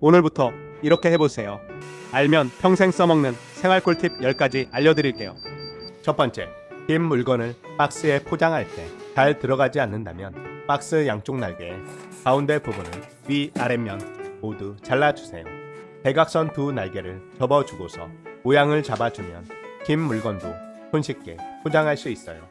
오늘부터 이렇게 해보세요. 알면 평생 써먹는 생활 꿀팁 10가지 알려드릴게요. 첫 번째, 빈 물건을 박스에 포장할 때 잘 들어가지 않는다면 박스 양쪽 날개의 가운데 부분을 위 아랫면 모두 잘라주세요. 대각선 두 날개를 접어주고서 모양을 잡아주면 긴 물건도 손쉽게 포장할 수 있어요.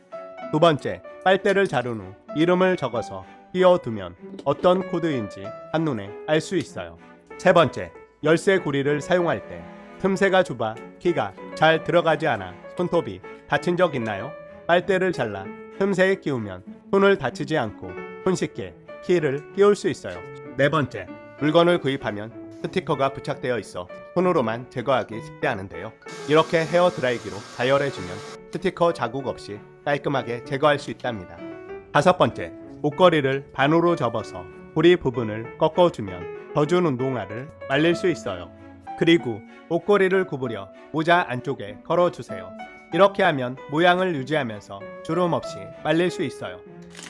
두 번째, 빨대를 자른 후 이름을 적어서 끼워두면 어떤 코드인지 한눈에 알 수 있어요. 세 번째, 열쇠 구리를 사용할 때 틈새가 좁아 키가 잘 들어가지 않아 손톱이 다친 적 있나요? 빨대를 잘라 틈새에 끼우면 손을 다치지 않고 손쉽게 키를 끼울 수 있어요. 네 번째, 물건을 구입하면 스티커가 부착되어 있어 손으로만 제거하기 쉽지 않은데요. 이렇게 헤어 드라이기로 가열해주면 스티커 자국 없이 깔끔하게 제거할 수 있답니다. 다섯 번째, 옷걸이를 반으로 접어서 고리 부분을 꺾어주면 젖은 운동화를 말릴 수 있어요. 그리고 옷걸이를 구부려 모자 안쪽에 걸어주세요. 이렇게 하면 모양을 유지하면서 주름 없이 말릴 수 있어요.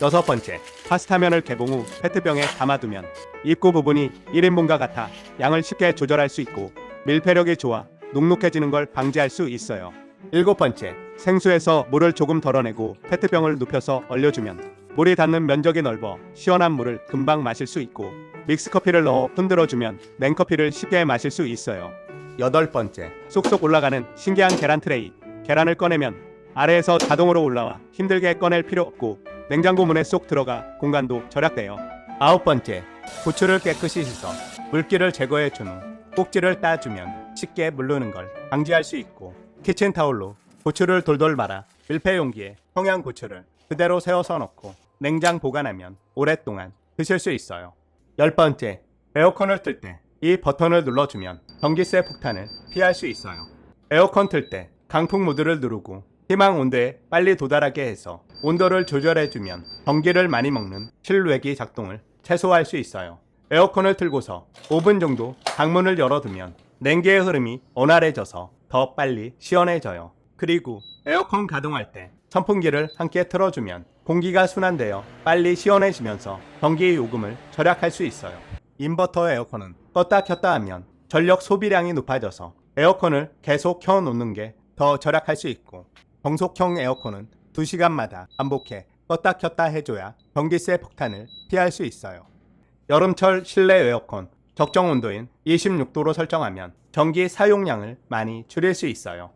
여섯 번째, 파스타면을 개봉 후 페트병에 담아두면 입구 부분이 1인분과 같아 양을 쉽게 조절할 수 있고 밀폐력이 좋아 눅눅해지는 걸 방지할 수 있어요. 일곱 번째, 생수에서 물을 조금 덜어내고 페트병을 눕혀서 얼려주면 물이 닿는 면적이 넓어 시원한 물을 금방 마실 수 있고 믹스커피를 넣어 흔들어주면 냉커피를 쉽게 마실 수 있어요. 여덟 번째, 쏙쏙 올라가는 신기한 계란 트레이. 계란을 꺼내면 아래에서 자동으로 올라와 힘들게 꺼낼 필요 없고 냉장고 문에 쏙 들어가 공간도 절약돼요. 아홉 번째, 고추를 깨끗이 씻어 물기를 제거해 준 후 꼭지를 따주면 쉽게 물르는 걸 방지할 수 있고 키친타올로 고추를 돌돌 말아 밀폐 용기에 청양고추를 그대로 세워서 넣고 냉장 보관하면 오랫동안 드실 수 있어요. 열 번째, 에어컨을 틀 때 이 버튼을 눌러주면 전기세 폭탄을 피할 수 있어요. 에어컨 틀 때 강풍 모드를 누르고 희망 온도에 빨리 도달하게 해서 온도를 조절해주면 전기를 많이 먹는 실외기 작동을 최소화할 수 있어요. 에어컨을 틀고서 5분 정도 방문을 열어두면 냉기의 흐름이 원활해져서 더 빨리 시원해져요. 그리고 에어컨 가동할 때 선풍기를 함께 틀어주면 공기가 순환되어 빨리 시원해지면서 전기 요금을 절약할 수 있어요. 인버터 에어컨은 껐다 켰다 하면 전력 소비량이 높아져서 에어컨을 계속 켜놓는 게 더 절약할 수 있고 정속형 에어컨은 2시간마다 반복해 껐다 켰다 해줘야 전기세 폭탄을 피할 수 있어요. 여름철 실내 에어컨 적정 온도인 26도로 설정하면 전기 사용량을 많이 줄일 수 있어요.